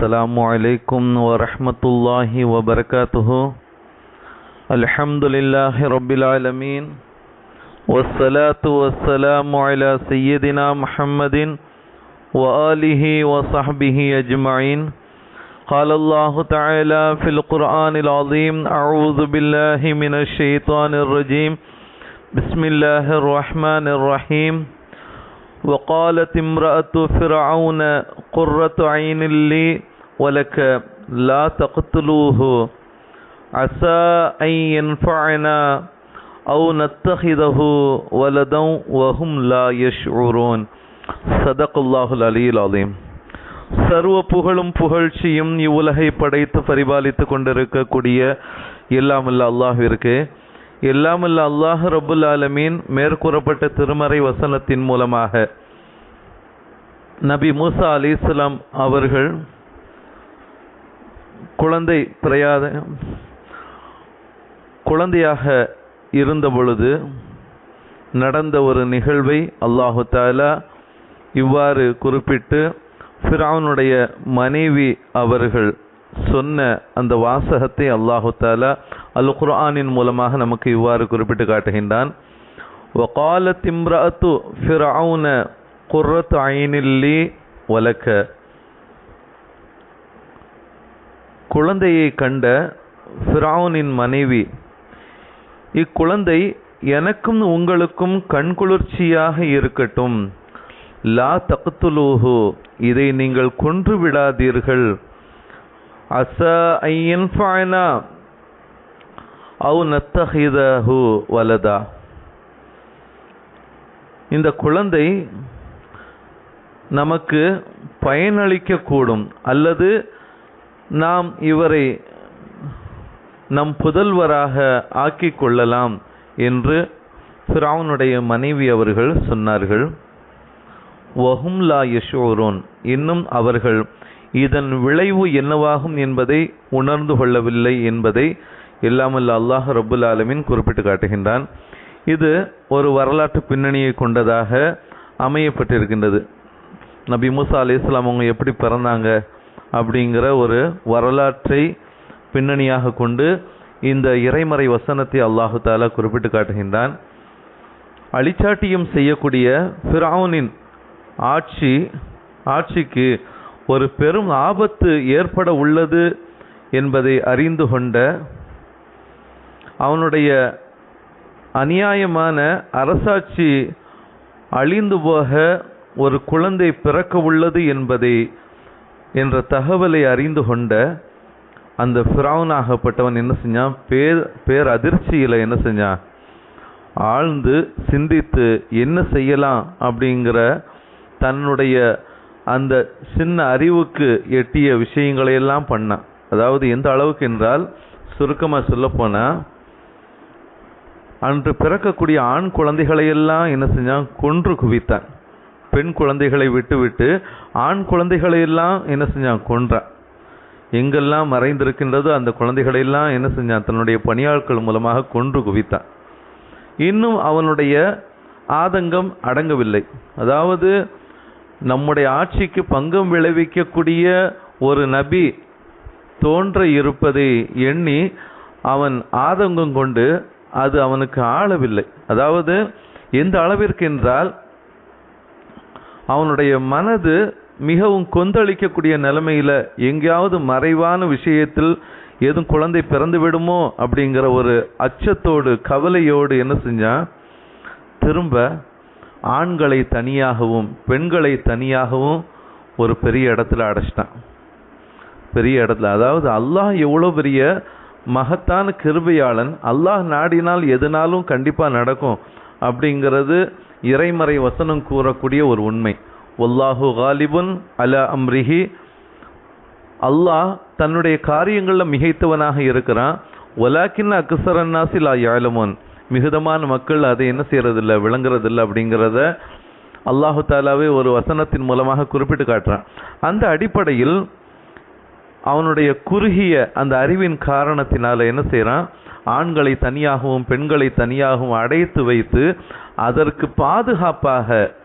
السلام عليكم ورحمة الله وبركاته. الحمد لله رب العالمين. والصلاة والسلام على سيدنا محمد وآله وصحبه أجمعين. قال الله تعالى في القرآن العظيم أعوذ بالله من الشيطان الرجيم. بسم الله الرحمن الرحيم. وقالت امرأة فرعون قرة عين لي ولك لا تقتلوه عسى أن ينفعنا أو نتخذه ولدا وهم لا يشعرون صدق الله العلي العظيم சர்வ புகழும் புகழ்ச்சியும் இவ்வுலகை படைத்து பரிபாலித்து கொண்டிருக்கக்கூடிய எல்லாமல்ல அல்லாஹிற்கு எல்லாமல்ல அல்லாஹ் ரபுல் ஆலமீன் மேற்கூறப்பட்ட திருமறை வசனத்தின் மூலமாக நபி மூசா அலிஸ்லாம் அவர்கள் குழந்தை பிரயாத குழந்தையாக இருந்த பொழுது நடந்த ஒரு நிகழ்வை அல்லாஹு தாலா இவ்வாறு குறிப்பிட்டு ஃபிரௌனுடைய மனைவி அவர்கள் சொன்ன அந்த வாசகத்தை அல்லாஹு தாலா அல் குர்ஆனின் மூலமாக நமக்கு இவ்வாறு குறிப்பிட்டு காட்டுகின்றான் وقالت امرأة فرعون قرة عين لي ولك குழந்தையை கண்ட ஃபிரௌனின் மனைவி இக்குழந்தை எனக்கும் உங்களுக்கும் கண்குளிர்ச்சியாக இருக்கட்டும். லா தகுத்துலூஹு இதை நீங்கள் கொன்று விடாதீர்கள். அச ஐயன்ஃபாயனா அவு நத்தஹிதஹு வலதா. இந்த குழந்தை நமக்கு பயனளிக்கக்கூடும் அல்லது நாம் இவரை நம் புதல்வராக ஆக்கிக் கொள்ளலாம் என்று ஃபிரௌனுடைய மனைவி அவர்கள் சொன்னார்கள். வஹும் லா யஷோரோன். இன்னும் அவர்கள் இதன் விளைவு என்னவாகும் என்பதை உணர்ந்து கொள்ளவில்லை என்பதை இல்லாமல் அல்லாஹ் ரபுல் ஆலமின் குறிப்பிட்டு காட்டுகின்றான். இது ஒரு வரலாற்று பின்னணியை கொண்டதாக அமையப்பட்டிருக்கின்றது. நபி மூசா அலி இஸ்லாம் அவங்க எப்படி பிறந்தாங்க அப்படிங்கிற ஒரு வரலாற்றை பின்னணியாக கொண்டு இந்த இறைமறை வசனத்தை அல்லாஹு தாலா குறிப்பிட்டு காட்டுகின்றான். அழிச்சாட்டியம் செய்யக்கூடிய ஃபிரௌனின் ஆட்சி ஆட்சிக்கு ஒரு பெரும் ஆபத்து ஏற்பட உள்ளது என்பதை அறிந்து கொண்ட அவனுடைய அநியாயமான அரசாட்சி அழிந்து போக ஒரு குழந்தை பிறக்க உள்ளது என்பதை என்ற தகவலை அறிந்து கொண்ட அந்த ஃபிரௌனாகப்பட்டவன் என்ன செஞ்சான்? பேர் பேர் அதிர்ச்சியில் என்ன செஞ்சான்? ஆழ்ந்து சிந்தித்து என்ன செய்யலாம் அப்படிங்கிற தன்னுடைய அந்த சின்ன அறிவுக்கு எட்டிய விஷயங்களை எல்லாம் பண்ணான். அதாவது எந்த அளவுக்கு என்றால் சுருக்கமாக சொல்லப்போனால் அன்று பிறக்கக்கூடிய ஆண் குழந்தைகளையெல்லாம் என்ன செஞ்சான்? கொன்று குவித்தான். பெண் குழந்தைகளை விட்டுவிட்டு ஆண் குழந்தைகளையெல்லாம் என்ன செஞ்சான்? கொன்றான் எங்கெல்லாம் மறைந்திருக்கின்றதோ அந்த குழந்தைகளையெல்லாம் என்ன செஞ்சான்? தன்னுடைய பணியாட்கள் மூலமாக கொன்று குவித்தான். இன்னும் அவனுடைய ஆதங்கம் அடங்கவில்லை. அதாவது நம்முடைய ஆட்சிக்கு பங்கம் விளைவிக்கக்கூடிய ஒரு நபி தோன்ற இருப்பதை எண்ணி அவன் ஆதங்கம் கொண்டு அது அவனுக்கு ஆளவில்லை. அதாவது எந்த அளவிற்கு என்றால் அவனுடைய மனது மிகவும் கொந்தளிக்கக்கூடிய நிலைமையில் எங்கேயாவது மறைவான விஷயத்தில் எதுவும் குழந்தை பிறந்து விடுமோ அப்படிங்கிற ஒரு அச்சத்தோடு கவலையோடு என்ன செஞ்சான் திரும்ப ஆண்களை தனியாகவும் பெண்களை தனியாகவும் ஒரு பெரிய இடத்துல அடைச்சிட்டான். பெரிய இடத்துல அதாவது அல்லாஹ் எவ்வளோ பெரிய மகத்தான கிருபையாளன் அல்லாஹ் நாடினால் எதுனாலும் கண்டிப்பாக நடக்கும் அப்படிங்கிறது இறைமறை வசனம் கூறக்கூடிய ஒரு உண்மை. ஒல்லாஹு காலிபுன் அல அம்ரிஹி. அல்லாஹ் தன்னுடைய காரியங்களில் மிகைத்தவனாக இருக்கிறான். ஒலாக்கின் அக்சரன்னாசி லா யாலமோன் மிகுதமான மக்கள் அதை என்ன செய்கிறதில்ல விளங்குறதில்ல அப்படிங்கிறத அல்லாஹு தாலாவே ஒரு வசனத்தின் மூலமாக குறிப்பிட்டு காட்டுறான். அந்த அடிப்படையில் அவனுடைய குறுகிய அந்த அறிவின் காரணத்தினால் என்ன செய்கிறான் ஆண்களை தனியாகவும் பெண்களை தனியாகவும் அடைத்து வைத்து அதற்கு பாதுகாப்பாக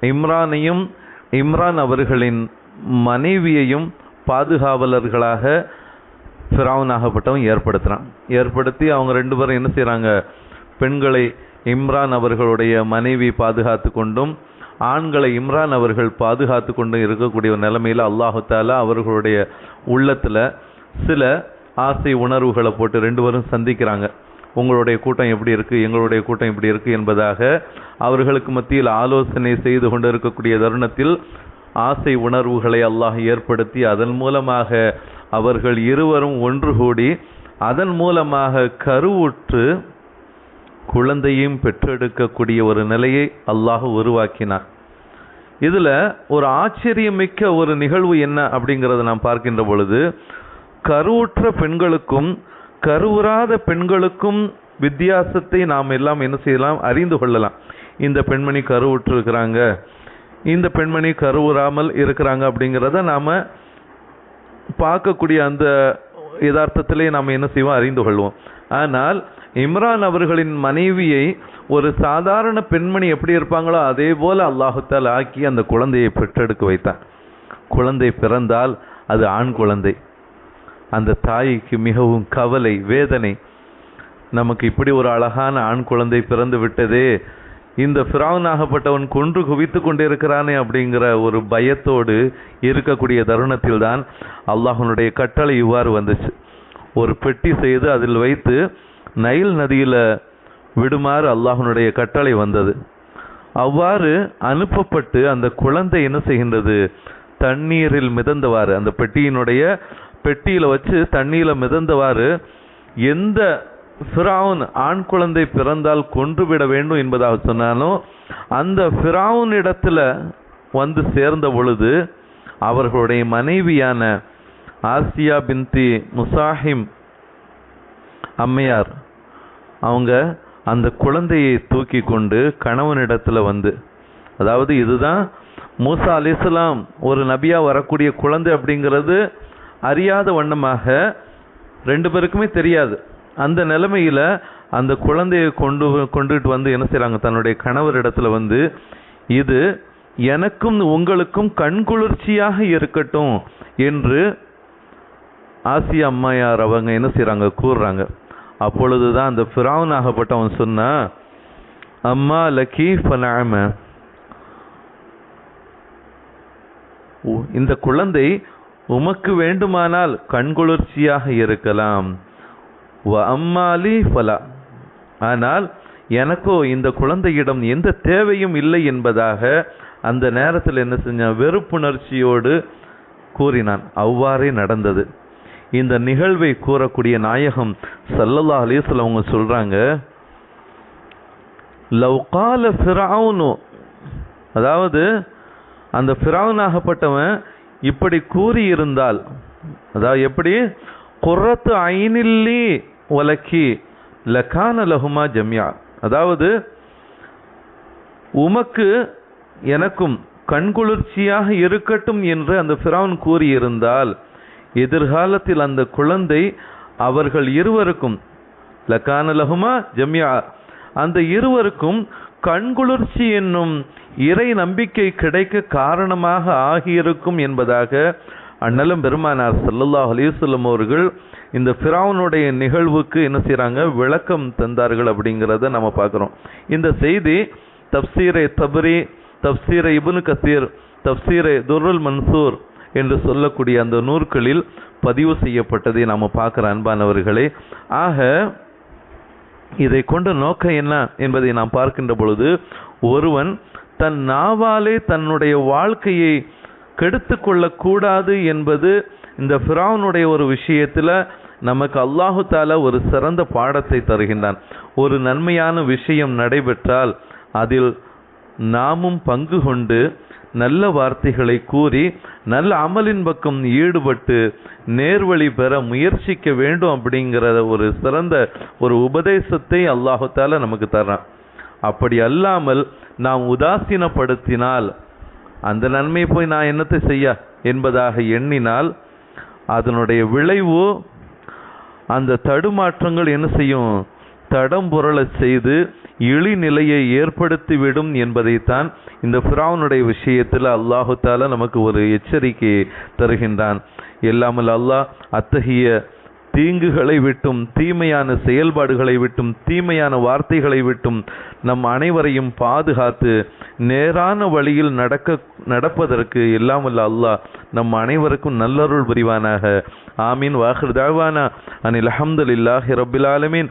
இம்ரானையும் இம்ரான் அவர்களின் மனைவியையும் பாதுகாவலர்களாக ஃபிரௌனாகப்பட்டவன் ஏற்படுத்துகிறான் ஏற்படுத்தி அவங்க ரெண்டு பேரும் என்ன செய்கிறாங்க பெண்களை இம்ரான் அவர்களுடைய மனைவி பாதுகாத்து கொண்டும் ஆண்களை இம்ரான் அவர்கள் பாதுகாத்து கொண்டும் இருக்கக்கூடிய நிலைமையில் நிலைமையில அவர்களுடைய உள்ளத்தில் சில ஆசை உணர்வுகளை போட்டு ரெண்டு பேரும் சந்திக்கிறாங்க. உங்களுடைய கூட்டம் எப்படி இருக்குது எங்களுடைய கூட்டம் எப்படி இருக்குது என்பதாக அவர்களுக்கு மத்தியில் ஆலோசனை செய்து கொண்டிருக்கக்கூடிய தருணத்தில் ஆசை உணர்வுகளை அல்லாஹ் ஏற்படுத்தி அதன் மூலமாக அவர்கள் இருவரும் ஒன்று கூடி அதன் மூலமாக கருவுற்று குழந்தையும் பெற்றெடுக்கக்கூடிய ஒரு நிலையை அல்லாஹ் உருவாக்கினார். இதில் ஒரு ஆச்சரியமிக்க ஒரு நிகழ்வு என்ன அப்படிங்கிறத நாம் பார்க்கின்ற பொழுது கருவுற்ற பெண்களுக்கும் கருவுறாத பெண்களுக்கும் வித்தியாசத்தை நாம் எல்லாம் என்ன செய்யலாம்? அறிந்து கொள்ளலாம். இந்த பெண்மணி கருவுற்றிருக்கிறாங்க. இந்த பெண்மணி கருவுறாமல் இருக்கிறாங்க அப்படிங்கிறத நாம் பார்க்கக்கூடிய அந்த யதார்த்தத்திலே நாம் என்ன செய்வோம்? அறிந்து கொள்வோம். ஆனால் இம்ரான் அவர்களின் மனைவியை ஒரு சாதாரண பெண்மணி எப்படி இருப்பாங்களோ அதே போல அல்லாஹுத்தால் ஆக்கி அந்த குழந்தையை பெற்றெடுக்க வைத்தான். குழந்தை பிறந்தால் அது ஆண் குழந்தை. அந்த தாய்க்கு மிகவும் கவலை வேதனை. நமக்கு இப்படி ஒரு அழகான ஆண் குழந்தை பிறந்து விட்டதே. இந்த ஃபிராவனாகப்பட்டவன் கொன்று குவித்து கொண்டிருக்கிறானே அப்படிங்கிற ஒரு பயத்தோடு இருக்கக்கூடிய தருணத்தில் தான் அல்லாஹனுடைய கட்டளை இவ்வாறு வந்துச்சு. ஒரு பெட்டி செய்து அதில் வைத்து நைல் நதியில் விடுமாறு அல்லாஹனுடைய கட்டளை வந்தது. அவ்வாறு அனுப்பப்பட்டு அந்த குழந்தை என்ன செய்கின்றது? தண்ணீரில் மிதந்தவாறு அந்த பெட்டியினுடைய பெட்டியில் வச்சு தண்ணியில் மிதந்தவாறு எந்த ஃபிராவுன் ஆண் குழந்தை பிறந்தால் கொன்றுவிட வேண்டும் என்பதாக சொன்னாலும் அந்த ஃபிராவுன் இடத்துல வந்து சேர்ந்த பொழுது அவர்களுடைய மனைவியான ஆசியா பின்தி முசாஹிம் அம்மையார் அவங்க அந்த குழந்தையை தூக்கி கொண்டு கணவனிடத்தில் வந்து அதாவது இதுதான் மூசா அலிஸ்லாம் ஒரு நபியாக வரக்கூடிய குழந்தை அப்படிங்கிறது அறியாத வண்ணமாக ரெண்டு பேருக்குமே தெரியாது. அந்த நிலைமையில் அந்த குழந்தையை கொண்டு கொண்டுகிட்டு வந்து என்ன செய்கிறாங்க தன்னுடைய கணவர் இடத்துல வந்து இது எனக்கும் உங்களுக்கும் கண்குளிர்ச்சியாக இருக்கட்டும் என்று ஆசியா அம்மையார் அவங்க என்ன செய்கிறாங்க கூறுறாங்க. அப்பொழுதுதான் அந்த ஃபிராவன் ஆகப்பட்டவன் சொன்னா அம்மா லக்கி ஃபனாம இந்த குழந்தை உமக்கு வேண்டுமானால் கண்குளிர்ச்சியாக இருக்கலாம். அம்மாலி ஃபலா. ஆனால் எனக்கோ இந்த குழந்தையிடம் எந்த தேவையும் இல்லை என்பதாக அந்த நேரத்தில் என்ன செஞ்சான்? வெறுப்புணர்ச்சியோடு கூறினான். அவ்வாறே நடந்தது. இந்த நிகழ்வை கூறக்கூடிய நாயகம் சல்லல்லா அலிஸ்ல அவங்க சொல்றாங்க லவ்கால கால அதாவது அந்த ஃபிரௌனாகப்பட்டவன் இப்படி கூறியிருந்தால் அதாவது எப்படி? குரத்து ஐனில்லி ஒலக்கி லக்கான லகுமா ஜம்யா. அதாவது உமக்கு எனக்கும் கண்குளிர்ச்சியாக இருக்கட்டும் என்று அந்த ஃபிரௌன் கூறியிருந்தால் எதிர்காலத்தில் அந்த குழந்தை அவர்கள் இருவருக்கும் லக்கான லகுமா ஜம்யா அந்த இருவருக்கும் கண்குளிர்ச்சி என்னும் இறை நம்பிக்கை கிடைக்க காரணமாக ஆகியிருக்கும் என்பதாக அண்ணலும் பெருமானார் ஸல்லல்லாஹு அலிசல்லம் அவர்கள் இந்த ஃபிரௌனுடைய நிகழ்வுக்கு என்ன செய்கிறாங்க விளக்கம் தந்தார்கள் அப்படிங்கிறத நம்ம பார்க்குறோம். இந்த செய்தி தப்சீரை தபரி தப்சீரை இபுனு கசீர் தப்சீரை துருல் மன்சூர் என்று சொல்லக்கூடிய அந்த நூற்களில் பதிவு செய்யப்பட்டதை நாம் பார்க்குற அன்பானவர்களே. ஆக இதை கொண்ட நோக்கம் என்ன என்பதை நாம் பார்க்கின்ற பொழுது ஒருவன் தன் நாவாலே தன்னுடைய வாழ்க்கையை கெடுத்து கொள்ளக்கூடாது என்பது இந்த ஃபிரௌனுடைய ஒரு விஷயத்தில் நமக்கு அல்லாஹு தாலா ஒரு சிறந்த பாடத்தை தருகின்றான். ஒரு நன்மையான விஷயம் நடைபெற்றால் அதில் நாமும் பங்கு கொண்டு நல்ல வார்த்தைகளை கூறி நல்ல அமலின் பக்கம் ஈடுபட்டு நேர்வழி பெற முயற்சிக்க வேண்டும் அப்படிங்கிற ஒரு சிறந்த ஒரு உபதேசத்தை அல்லாஹால நமக்கு தர்றான். அப்படி அல்லாமல் நாம் உதாசீனப்படுத்தினால் அந்த நன்மையை போய் நான் என்னத்தை செய்ய என்பதாக எண்ணினால் அதனுடைய விளைவு அந்த தடுமாற்றங்கள் என்ன செய்யும்? தடம் புரள செய்து இழிநிலையை ஏற்படுத்திவிடும் என்பதைத்தான் இந்த ஃபிரௌனுடைய விஷயத்தில் அல்லாஹு தாலா நமக்கு ஒரு எச்சரிக்கையை தருகின்றான். எல்லாமல் அல்லாஹ் அத்தகைய தீங்குகளை விட்டும் தீமையான செயல்பாடுகளை விட்டும் தீமையான வார்த்தைகளை விட்டும் நம் அனைவரையும் பாதுகாத்து நேரான வழியில் நடக்க நடப்பதற்கு இல்லாமல் அல்லாஹ் நம் அனைவருக்கும் நல்லருள் புரிவானாக. ஆமீன். வாஹிர் தாவானா. அனில் அஹமதுல்லாஹி ரபில் ஆலமீன்.